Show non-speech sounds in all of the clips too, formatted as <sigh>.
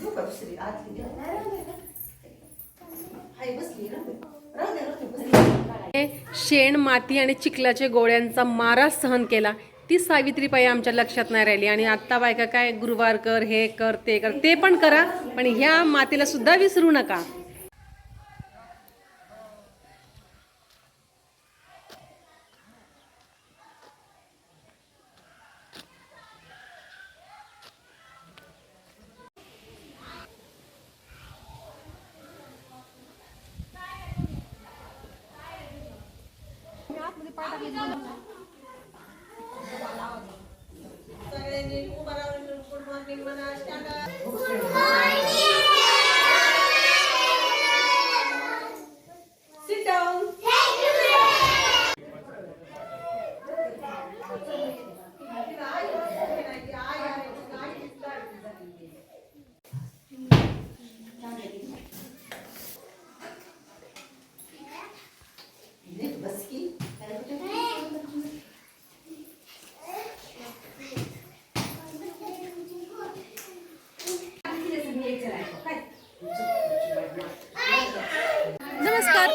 देऊ का दुसरी आतली देऊ? हाय बसली ना राहू द्या राहू द्या बसली शेण माती आणि चिखलाच्या गोळ्यांचा मारा सहन केला. ती सावित्रीबाई आमच्या लक्षात नाही राहिली. आणि आत्ता बायका काय गुरुवार कर हे कर ते कर ते पण करा. पण ह्या मातीला सुद्धा विसरू नका. सगळ्यांनी उभं राहून गुड मॉर्निंग म्हणा स्टँड सिट डाऊन बस की नमस्कार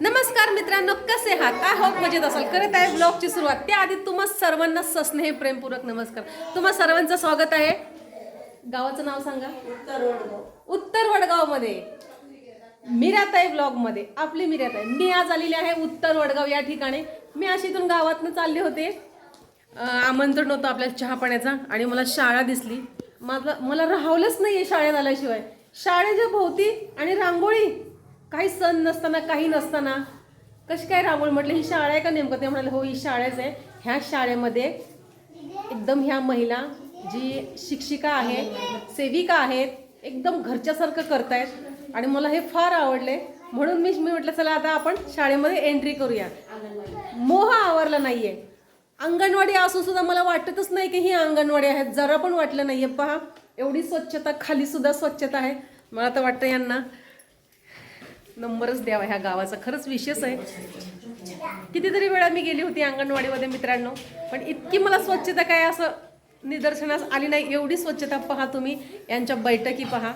नमस्कार मित्रांनो कसे आहात आय होप मजेत असाल. करत आहे ब्लॉगची सुरुवात. त्याआधी तुम्हा सर्वांना सस्नेह प्रेमपूर्वक नमस्कार. तुम्हा सर्वांचं स्वागत आहे. गावाचं नाव सांगा. उत्तर वडगाव. उत्तर वडगावमध्ये. मिराताई ब्लॉगमध्ये. आपली मिराताई. मी आज आलेली आहे उत्तर वडगाव या ठिकाणी. मी अशी इथून गावातनं चालले होते. आमंत्रण होतं आपल्या चहा पाण्याचा आणि मला शाळा दिसली. मला मला राहवलंच नाही आहे शाळेत आल्याशिवाय. शाळेच्या भोवती आणि रांगोळी. काही सण नसताना काही नसताना. कशी काय रांगोळी म्हटलं? ही शाळा आहे का नेमकं? ते म्हणाले हो ही शाळाच आहे. ह्या शाळेमध्ये एकदम ह्या महिला जी शिक्षिका आहे सेविका आहेत एकदम घरच्यासारखं करतायत. आणि मला हे फार आवडले. म्हणून मी मी म्हटलं चला आता आपण शाळेमध्ये एंट्री करूया. मोह आवरला नाही आहे अंगणवाडी असून सुद्धा मला वाटतच नाही की ही अंगणवाडी आहे जरा पण वाटलं नाहीये. पहा एवढी स्वच्छता खाली सुद्धा स्वच्छता आहे. मला तर वाटतं यांना नंबरच द्यावा ह्या गावाचा. खरंच विशेष आहे. कितीतरी वेळा मी गेली होती अंगणवाडीमध्ये मित्रांनो पण इतकी मला स्वच्छता काय असं निदर्शनास आली नाही. एवढी स्वच्छता पहा तुम्ही. यांच्या बैठकी पहा.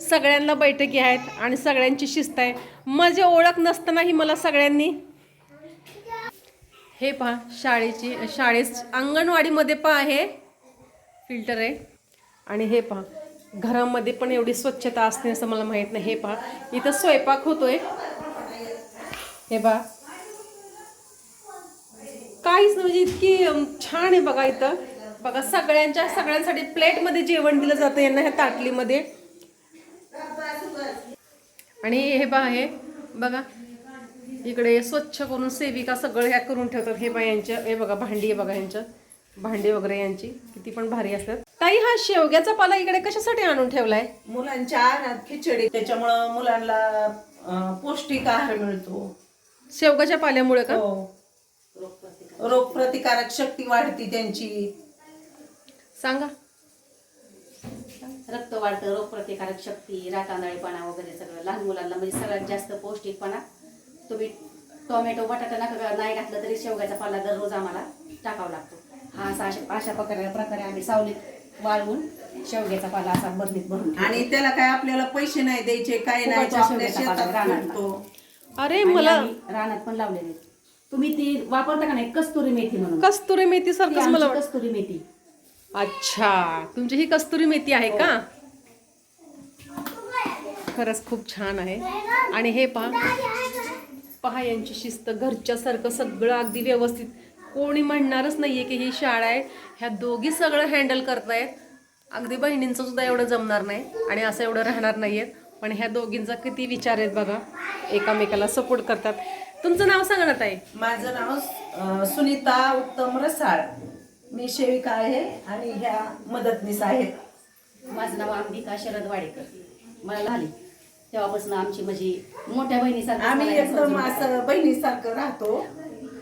सगळ्यांना बैठकी आहेत आणि सगळ्यांची शिस्त आहे. माझी ओळख नसतानाही मला सगळ्यांनी हे पहा शाळेची शाळेस अंगणवाडीमध्ये पहा हे. फिल्टर आहे. आणि हे पहा. घरामध्ये पण एवढी स्वच्छता असते असं मला माहीत नाही. हे पहा. इथं स्वयंपाक होतोय. हे बा काहीच नाही म्हणजे इतकी छान आहे बघा इथं. बघा सगळ्यांच्या सगळ्यांसाठी प्लेटमध्ये जेवण दिलं जातं यांना ह्या ताटलीमध्ये. आणि हे बा हे बघा. इकडे स्वच्छ करून सेविका सगळं ह्या करून ठेवतात. हे बा यांच्या हे बघा भांडी आहे बघा यांच्या भांडी वगैरे यांची. किती पण भारी असतात. ताई हा शेवग्याचा पाला इकडे कशासाठी आणून ठेवलाय? मुलांच्या आहारात खिचडी त्याच्यामुळं मुलांना अं, पौष्टिक आहार मिळतो. शेवगाच्या पाल्यामुळे का? हो. रोग प्रतिकारक शक्ती वाढती त्यांची. सांगा. रक्त वाढतं रोगप्रतिकारक शक्ती रातांदळीपणा वगैरे सगळं. लहान मुलांना म्हणजे सगळ्यात जास्त पौष्टिकपणा. तुम्ही टोमॅटो बटाटा नका नाही घातलं तरी शेवग्याचा पाला दररोज आम्हाला टाकावा लागतो. हा असा अशा अशा प्रकारे प्रकारे आम्ही सावलीत वाळवून शेवग्याचा पाला असा बरणीत भरून. आणि त्याला काय आपल्याला पैसे नाही द्यायचे काय नाही तो फुकटचा आपल्या शेवग्याचा शेतात पाला रानातला. फुलतो. अरे आणि मला आम्ही रानात पण लावलेले आहेत. तुम्ही ती वापरता का नाही कस्तुरी मेथी म्हणून कस्तुरी मेथी ती सारखंच आमची मला कस्तुरी मेथी अच्छा तुमची ही कस्तुरी मेथी आहे का खरंच खूप छान आहे आणि हे पहा पहा यांची शिस्त घरच्यासारखं सगळं अगदी व्यवस्थित कोणी म्हणणारच नाहीये की ही शाळा आहे. ह्या दोघी सगळं हँडल करतायत. अगदी बहिणींचं सुद्धा एवढं जमणार नाही आणि असं एवढं राहणार नाहीयेत पण ह्या दोघींचा किती विचार आहेत बघा. एकामेकाला सपोर्ट करतात. तुमचं नाव सांगा ना ताई. माझं नाव सुनीता उत्तम रसाळ. मी सेविका आहे आणि ह्या मदतनीस आहेत माझं नाव अंबिका शरद वाडेकर. मला झाली तेव्हापासून आमची म्हणजे मोठ्या बहिणीसारखं आम्ही एकदम. असं बहिणीसारखं राहतो.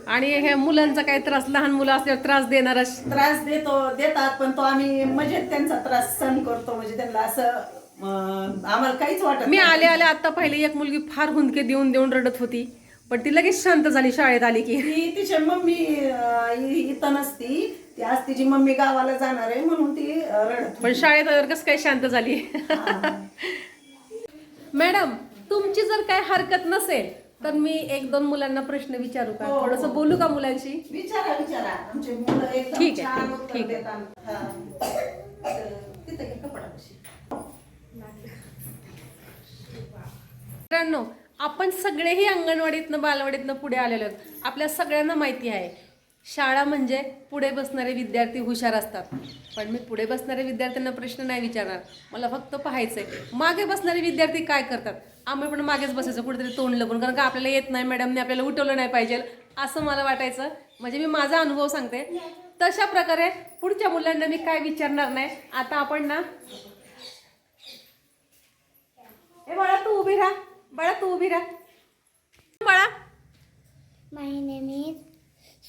आणि ह्या मुलांचा काही त्रास लहान मुलं असल्यावर त्रास देणारा त्रास देतो देतात पण तो आम्ही मजेत त्यांचा त्रास सहन करतो म्हणजे त्यांना असं आम्हाला काहीच वाटत मी. आले आले आता पहिले एक मुलगी फार हुंदके देऊन देऊन रडत होती पण ती लगेच शांत झाली शाळेत आली की. ती तिची मम्मी अं, इ- इथं नसती. ती आज तिची मम्मी गावाला जाणार आहे म्हणून ती रडत पण शाळेत आल्यावर कसं काय शांत झाली? <laughs> मॅडम तुमची जर काय हरकत नसेल तर मी एक दोन मुलांना प्रश्न विचारू का हो, थोडस हो. बोलू का मुलांशी विचारा विचारा आमचे मुलं एकदम ठीक आहे, छान उत्तर ठीक आहे. देतात हा. तर तिथे घे कपडापाशी. मित्रांनो आपण सगळेही अंगणवाडीतनं बालवाडीतनं पुढे आलेलो आहोत आपल्या सगळ्यांना माहिती आहे शाळा म्हणजे पुढे बसणारे विद्यार्थी हुशार असतात. पण मी पुढे बसणाऱ्या विद्यार्थ्यांना प्रश्न नाही विचारणार. मला फक्त पाहायचंय. मागे बसणारे विद्यार्थी काय करतात? आम्ही पण मागेच बसायचं. कुठेतरी तोंड लपून. कारण का आपल्याला येत नाही मॅडमने आपल्याला उठवलं नाही पाहिजे. असं मला वाटायचं. म्हणजे मी माझा अनुभव सांगते. तशा प्रकारे पुढच्या मुलांना मी काय विचारणार नाही. आता आपण ना ए बाळा तू उभी राहा. बाळा तू उभी राहा. बाळा. My name is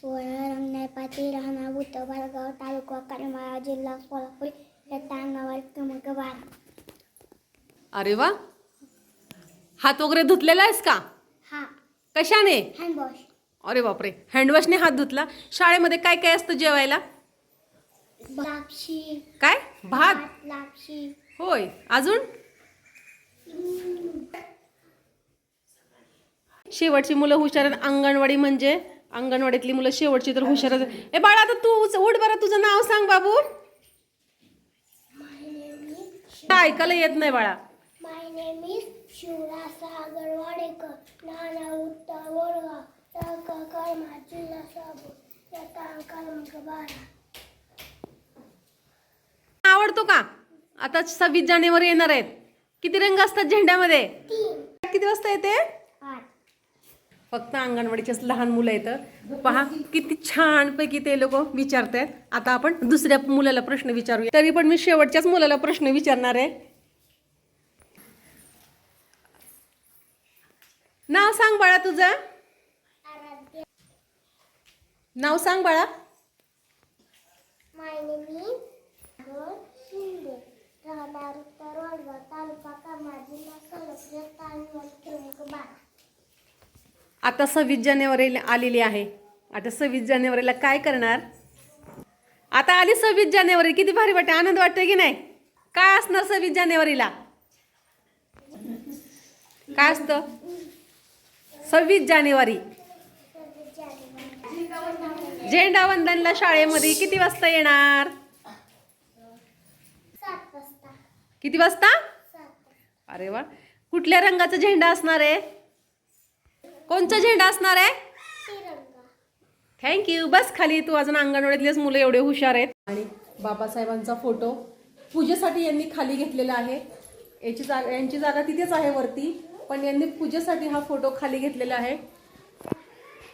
सुवर्ण रंगनाय पाटील राहणार बाळगाव तालुका करमाळा जिल्हा सोलापूर इयत्ता अंगणवाडी क्रमांक बारा. अरे वा. हात वगैरे धुतलेला आहेस का? हा. कशाने? हँडवॉश. अरे बापरे. हँडवॉशने हात धुतला. शाळेमध्ये काय काय असतं जेवायला? लापशी. काय? भात? लापशी. होय. अजून? शेवटची मुलं हुशार अंगणवाडी म्हणजे? अंगणवाडीतली मुलं शेवटची तर हुशार आहेत. ए बाळा आता तू उठ बरं तुझं नाव सांग बाबू. ऐकायला येत नाही बाळा. My name is Shivraj Sagar Wadekar नाना उत्तर वडगाव तालुका करमाळा जिल्हा सोलापूर इयत्ता क्रमांक बारा. आवडतो का? आता सव्वीस जानेवारी येणार आहेत. किती रंग असतात झेंड्यामध्ये? किती वाजता येते? फक्त अंगणवाडीचेच लहान मुलं येतं पहा किती छानपैकी ते लोक विचारतायत. आता आपण दुसऱ्या मुलाला प्रश्न विचारूया. तरी पण मी शेवटच्याच मुलाला प्रश्न विचारणार आहे. नाव सांग बाळा तुझं. नाव सांग बाळा. तालुका करमाळा जिल्हा सोलापूर इयत्ता अंगणवाडी क्रमांक बारा आता सव्वीस जानेवारी आलेली आहे. आता सव्वीस जानेवारीला काय करणार? आता आली सव्वीस जानेवारी. किती भारी वाटते. आनंद वाटतोय की नाही? काय असणार सव्वीस जानेवारीला? काय असतं? सव्वीस जानेवारी. झेंडा वंदनला शाळेमध्ये किती वाजता येणार? किती वाजता? अरे वा. कुठल्या रंगाचा झेंडा असणार आहे? कोणचा झेंडा असणार आहे? थँक्यू बस खाली तू अजून अंगणवाडीतलेच मुलं एवढे हुशार आहेत. आणि बाबासाहेबांचा फोटो पूजेसाठी यांनी खाली घेतलेला आहे. याची जागा यांची जागा तिथेच आहे वरती. पण यांनी पूजेसाठी हा फोटो खाली घेतलेला आहे.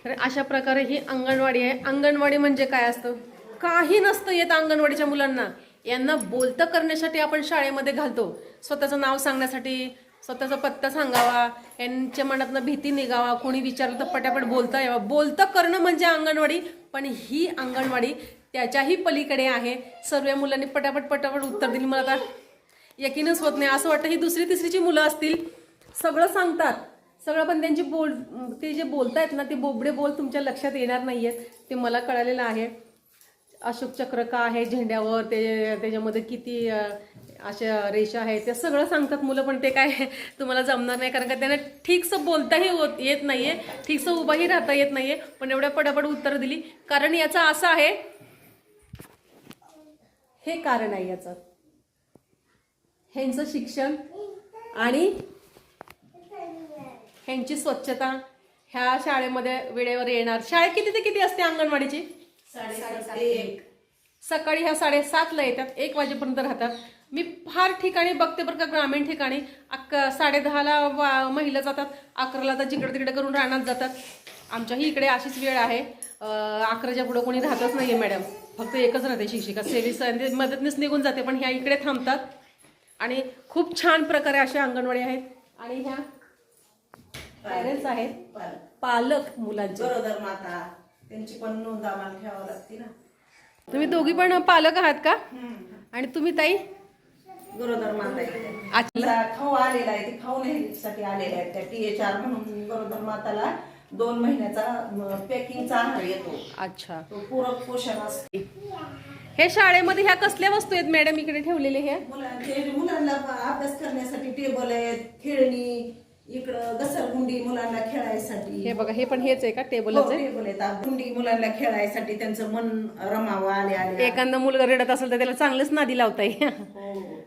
तर अशा प्रकारे ही अंगणवाडी आहे. अंगणवाडी म्हणजे काय असतं? काही नसतं येत अंगणवाडीच्या मुलांना. यांना बोलतं करण्यासाठी आपण शाळेमध्ये घालतो. स्वतःचं नाव सांगण्यासाठी स्वतःचा पत्ता सांगावा यांच्या मनातनं भीती निघावा कोणी विचारलं तर पटापट बोलता यावं. बोलतं करणं म्हणजे अंगणवाडी पण ही अंगणवाडी त्याच्याही पलीकडे आहे. सर्व मुलांनी पटापट पटापट उत्तर दिली. मला आता यकीनच होत नाही. असं वाटतं ही दुसरी तिसरीची मुलं असतील. सगळं सांगतात. सगळं पण त्यांची बोल ते जे बोलतायत ना ते बोबडे बोल तुमच्या लक्षात येणार नाही आहेत ते मला कळालेलं आहे. अशोक चक्र का आहे झेंड्यावर? ते त्याच्यामध्ये किती अशा रेषा आहेत? ते सगळं सांगतात मुलं पण ते काय <laughs> तुम्हाला जमणार नाही. कारण का त्यांना ठीकसं बोलताही होत येत नाहीये. ठीकसं उभाही राहता येत नाहीये. पण एवढ्या पटापट उत्तर दिली. कारण याचं असं आहे. हे कारण आहे याचं. ह्यांचं शिक्षण आणि ह्यांची स्वच्छता. ह्या शाळेमध्ये वेळेवर येणार. शाळा किती ते किती असते अंगणवाडीची? साडेसात एक. सकाळी ह्या साडेसातला येतात एक वाजेपर्यंत राहतात. मी फार ठिकाणी बघते बरं का ग्रामीण ठिकाणी. अक साडेदहाला वा महिला जातात अकराला तर जिकडे तिकडे करून रानात जातात. आमच्याही इकडे अशीच वेळ आहे. अकराच्या पुढं कोणी राहतच नाही आहे मॅडम. फक्त एकच राहते शिक्षिका. सेविस आणि मदतनीस निघून जाते पण ह्या इकडे थांबतात. आणि खूप छान प्रकारे अशा अंगणवाडी आहेत. आणि ह्या पॅरेंट्स आहेत. पाल- पालक मुलांचे. गरोदर माता. त्यांची पण नोंद आम्हाला ठेवावं लागते ना. तुम्ही दोघी पण पालक आहात का? आणि तुम्ही ताई? गरोदर अच्छा. खाऊ आलेला आहे ते खाऊ साठी आलेले आहेत त्या टी एच आर म्हणून गरोदर माताला दोन महिन्याचा पॅकिंगचा आहार येतो. अच्छा. तो पूरक पोषण असते. हे शाळेमध्ये ह्या कसल्या वस्तू आहेत मॅडम इकडे ठेवलेले हे? मुलांना अभ्यास करण्यासाठी टेबल आहेत खेळणी इकडं घसरगुंडी मुलांना खेळायसाठी. हे बघा हे पण हेच आहे का? हो, टेबलच आहे? टेबल गुंडी मुलांना खेळायसाठी त्यांचं मन रमावं आले आले एखादा मुलगा रडत असेल तर त्याला चांगलंच नादी लावता येईल हो.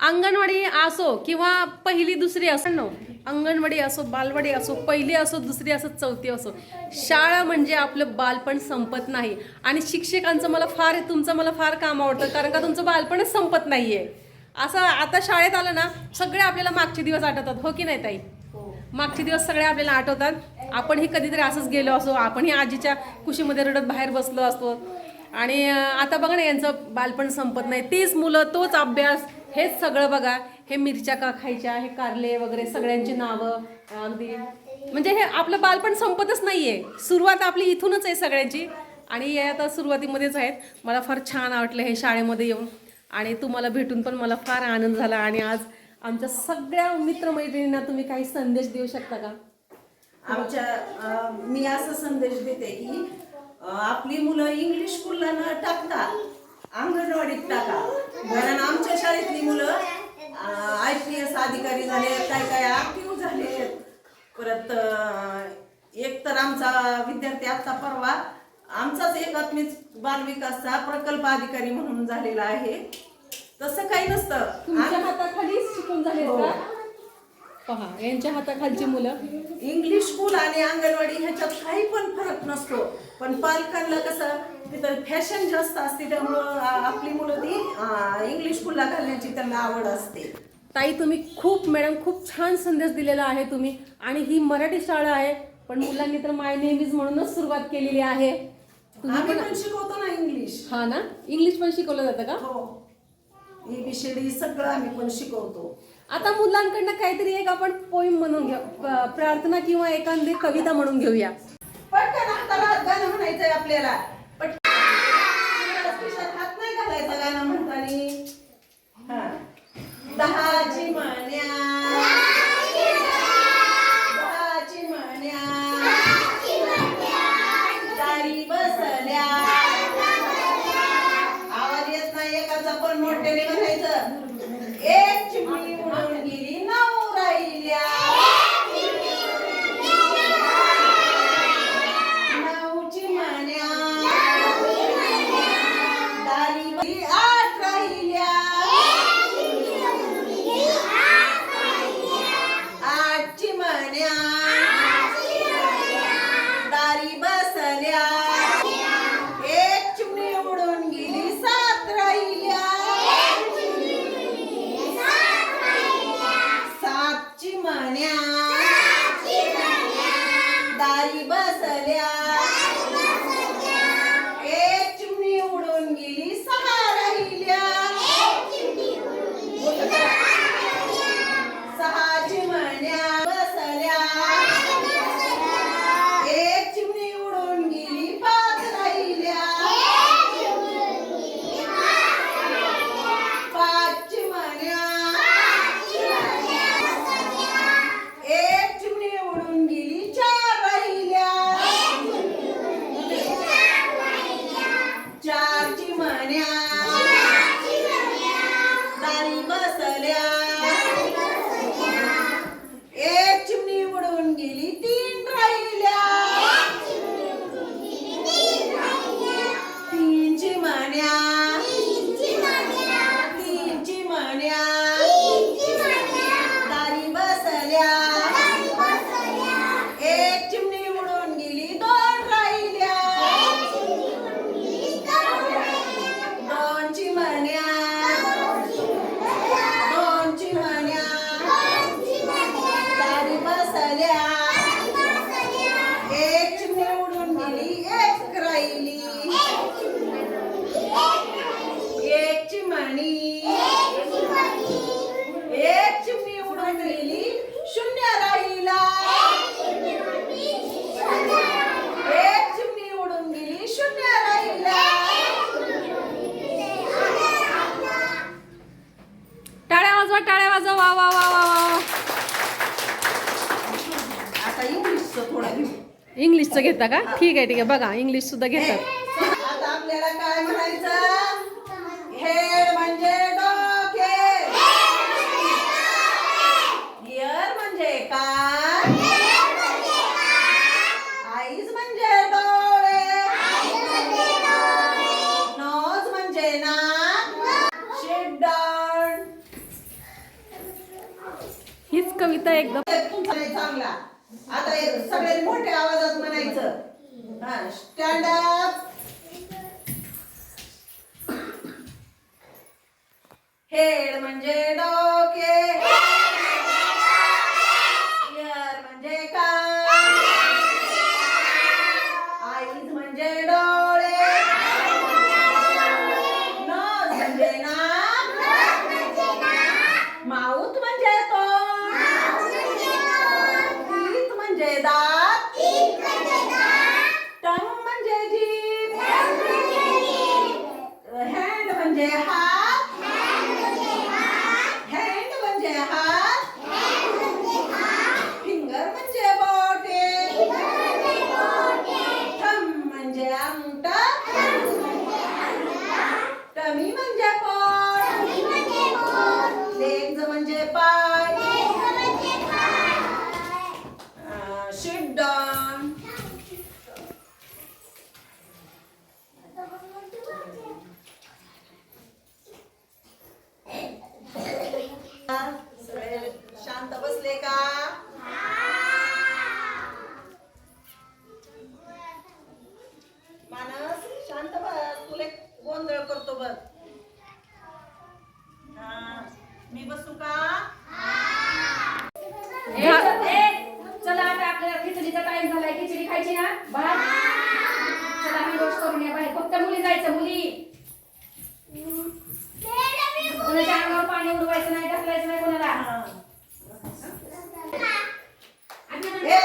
अंगणवाडी असो किंवा पहिली दुसरी असो नो. अंगणवाडी असो बालवाडी असो पहिली असो दुसरी असो चौथी असो. शाळा म्हणजे आपलं बालपण संपत नाही. आणि शिक्षकांचं मला फार तुमचं मला फार काम आवडतं कारण का तुमचं बालपणच संपत नाहीये. असं आता शाळेत आलं ना सगळे आपल्याला मागचे दिवस आठवतात. हो की नाही ताई? मागचे दिवस सगळे आपल्याला आठवतात. आपणही कधीतरी असंच गेलो असो आपणही आजीच्या कुशीमध्ये रडत बाहेर बसलो असतो. आणि आता बघा ना यांचं बालपण संपत नाही. तीच मुलं तोच अभ्यास हेच सगळं बघा. हे मिरच्या का खायच्या हे कारले वगैरे सगळ्यांची नावं अगदी. म्हणजे हे आपलं बालपण संपतच नाहीये. सुरुवात आपली इथूनच आहे सगळ्यांची. आणि हे आता सुरुवातीमध्येच आहेत. मला फार छान वाटलं हे शाळेमध्ये येऊन. आणि तुम्हाला भेटून पण मला फार आनंद झाला आणि आज आमच्या सगळ्या मित्रमैत्रिणींना तुम्ही काही संदेश देऊ शकता का? आमच्या मी असा संदेश देते की आपली मुलं इंग्लिश स्कूलला न टाकता अंगणवाडीत टाका. कारण आमच्या शाळेतली मुलं आय पी एस अधिकारी झाले काय काय ऍक्टिव्ह झाले. परत एक तर आमचा विद्यार्थी आता परवा आमचाच एकात्मिक बालविकासचा प्रकल्प अधिकारी म्हणून झालेला आहे. तसं काही नसतं. तुमच्या हाताखाली शिकून झाले का? पहा यांच्या हाताखालची मुलं. इंग्लिश स्कूल आणि अंगणवाडी ह्याच्यात काही पण फरक नसतो. पण पालकांना कसं तिथं फॅशन जास्त असते त्यामुळं आ- आपली मुलं ती आ, इंग्लिश स्कूलला घालण्याची त्यांना आवड असते. ताई तुम्ही खूप मॅडम खूप छान संदेश दिलेला आहे तुम्ही. आणि ही मराठी शाळा आहे पण मुलांनी तर माय नेहमीच म्हणूनच सुरुवात केलेली आहे. आम्ही पण शिकवतो ना इंग्लिश हा ना? इंग्लिश पण शिकवलं जातं का? हो. एबीसीडी सगळं आम्ही पण शिकवतो. आता मुलांकडनं काहीतरी एक आपण पोईम म्हणून घेऊ प्रार्थना किंवा एखादी कविता म्हणून घेऊया. पटकन हाताला गाणं म्हणायचंय आपल्याला. इंग्लिशचं घेता का? ठीक आहे ठीक आहे. बघा इंग्लिश सुद्धा घेतात आता आपल्याला काय म्हणायचं? हेड म्हणजे डोके. इयर म्हणजे कान. आईज म्हणजे डोळे. नोज म्हणजे नाक. डाऊन हीच कविता एकदम चांगला आता सगळ्यात सगळे मोठ्या आवाजात म्हणायचं. हा स्टँड अप हेड म्हणजे डॉ इयर म्हणजे कान आईज म्हणजे डोळे नोज म्हणजे नाक माऊथ म्हणजे तोंड टीथ म्हणजे दात टंग म्हणजे जीभ हँड म्हणजे हात हँड म्हणजे हात फिंगर म्हणजे बोटे थंब म्हणजे अंगठा टमी म्हणजे पोट लेग्ज म्हणजे पाय शिट डाऊन सगळे शांत बसले का मानस शांत बस तुला एक गोंधळ करतो बघ हा, मी बसू का ए, ए, चला आता आपल्याला खिचडीचा टाइम झालाय खिचडी खायची ना भात चला आम्ही रोज करून या बाहेर फक्त मुली जायचं मुली कोणाच्या अंगावर पाणी उडवायचं नाही ढकलायचं नाही कोणाला ए,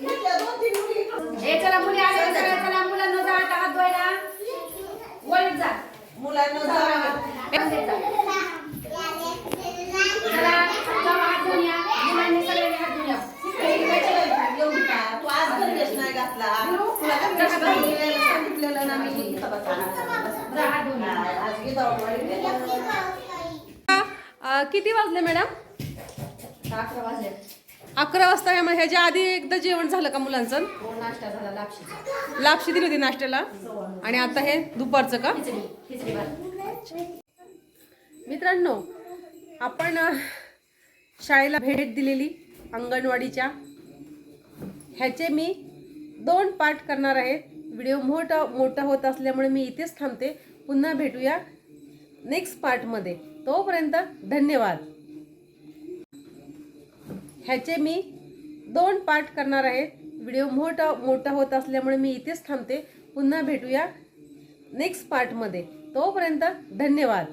इथल्या दोन तीन मुली ए चला मुली आल्या सगळ्या चला मुलांना जा आता हात धुवायला वळत जा मुलांना जा वळत जा. चला चला हात धुवून या मुलांनी सगळ्यांनी हात धुवून या एवढी का? तू आज गणवेश नाही घातला तुला गणवेश घालून यायला सांगितलेलं ना मी इथं बसा. जा हात धुवून या. आज विदाऊट वाढी अं, किती वाजले मॅडम? अकरा वाजले. अकरा वाजता मग ह्याच्या आधी एकदा जेवण झालं का मुलांचं? हो नाश्ता झाला लापशीचा. लापशी दिली होती नाश्त्याला? आणि आता हे दुपारचं का? मित्रांनो आपण शाळेला भेट दिलेली अंगणवाडीच्या. ह्याचे मी दोन पाठ करणार आहे. व्हिडिओ मोठा मोठा होत असल्यामुळे मी इथेच थांबते. पुन्हा भेटूया नेक्स्ट पार्टमध्ये. तोपर्यंत धन्यवाद. ह्याचे मी दोन पार्ट करणार आहे. व्हिडिओ मोठा मोठा होत असल्यामुळे मी इथेच थांबते. पुन्हा भेटूया नेक्स्ट पार्टमध्ये तोपर्यंत धन्यवाद.